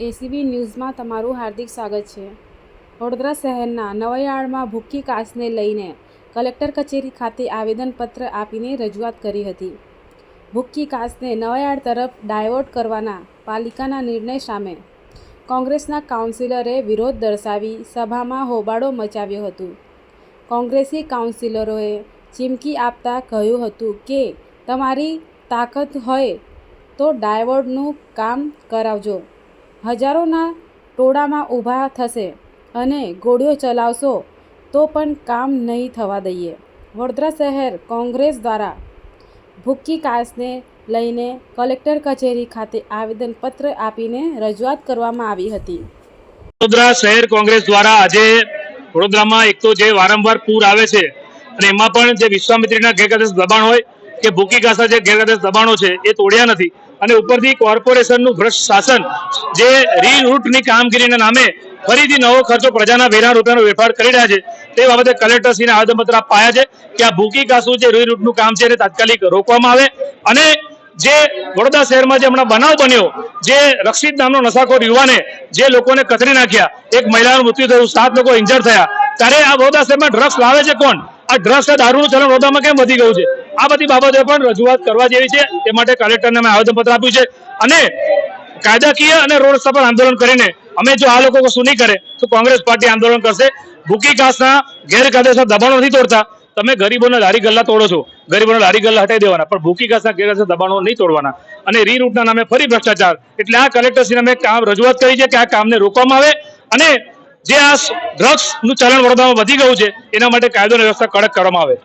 ACB ન્યૂઝમાં તમારું હાર્દિક સ્વાગત છે. વડોદરા શહેરના નવયાળમાં ભૂખી કાસને લઈને કલેક્ટર કચેરી ખાતે આવેદનપત્ર આપીને રજૂઆત કરી હતી. ભૂખી કાસને નવયાળ તરફ ડાયવર્ટ કરવાના પાલિકાના નિર્ણય સામે કોંગ્રેસના કાઉન્સિલરે વિરોધ દર્શાવી સભામાં હોબાળો મચાવ્યો હતો. કોંગ્રેસી કાઉન્સિલરોએ ચીમકી આપતા કહ્યું હતું કે, તમારી તાકાત હોય તો ડાયવર્ટનું કામ કરાવજો. હજારોના ટોળામાં ઊભા થશે અને ગોળીઓ ચલાવશો, તો પણ કામ નહીં થવા દઈએ. વડોદરા શહેર કોંગ્રેસ દ્વારા ભૂક્કી કાસને લઈને કલેક્ટર કચેરી ખાતે આવેદનપત્ર આપીને રજૂઆત કરવામાં આવી હતી. વડોદરા શહેર કોંગ્રેસ દ્વારા આજે વડોદરામાં એક તો જે વારંવાર પૂર આવે છે અને એમાં પણ જે વિશ્વામિત્રીના ગેરકાયદેસર દબાણ હોય કે ભૂકી ઘાસા જે ગેરકાયદેસર દબાણો છે, એ તોડ્યા નથી. અને ઉપરથી કોર્પોરેશનનું ભ્રષ્ટ શાસન, જે રીરૂટની કામગીરીના નામે ફરીથી નવો ખર્ચો પ્રજાના વેરા રૂપિયાનો વેપાર કરી રહ્યા છે, તે બાબતે કલેક્ટરશ્રીને આવેદનપત્ર અપાયા છે કે આ ભૂકી ઘાસું જે રીરૂટનું કામ છે એને તાત્કાલિક રોકવામાં આવે. અને જે વડોદરા શહેરમાં જે હમણાં બનાવ બન્યો, જે રક્ષિત નામનો નશાખોર યુવાને જે લોકોને કતરી નાખ્યા, એક મહિલાનું મૃત્યુ થયું, સાત લોકો ઇન્જર થયા. ત્યારે આ વડોદરા શહેરમાં ડ્રગ્સ લાવે છે કોણ? આ ડ્રગ્સ દારૂનું ચલણ વડોદરામાં કેમ વધી ગયું છે? આ બધી બાબતે પણ રજૂઆત કરવા જેવી છે. તે માટે કલેક્ટરને અમે આવેદનપત્ર આપ્યું છે. અને કાયદાકીય અને રોડ રસ્તા પર આંદોલન કરીને અમે જો આ લોકો શું નહીં કરે, તો કોંગ્રેસ પાર્ટી આંદોલન કરશે. ભૂકી ઘાસના ગેરકાયદેસર દબાણો નથી તોડતા. તમે ગરીબોના લારી ગલ્લા તોડો છો. ગરીબોના લારી ગલ્લા હટાઈ દેવાના. પણ ભૂકી ઘાસના ગેરકાયદેસર દબાણો નહીં તોડવાના. અને રીરૂટના નામે ફરી ભ્રષ્ટાચાર. એટલે આ કલેક્ટરશ્રીને અમે કામ રજૂઆત કરી છે કે આ કામને રોકવામાં આવે. અને જે આ ડ્રગ્સનું ચલણ વડોદરામાં વધી ગયું છે, એના માટે કાયદો વ્યવસ્થા કડક કરવામાં આવે.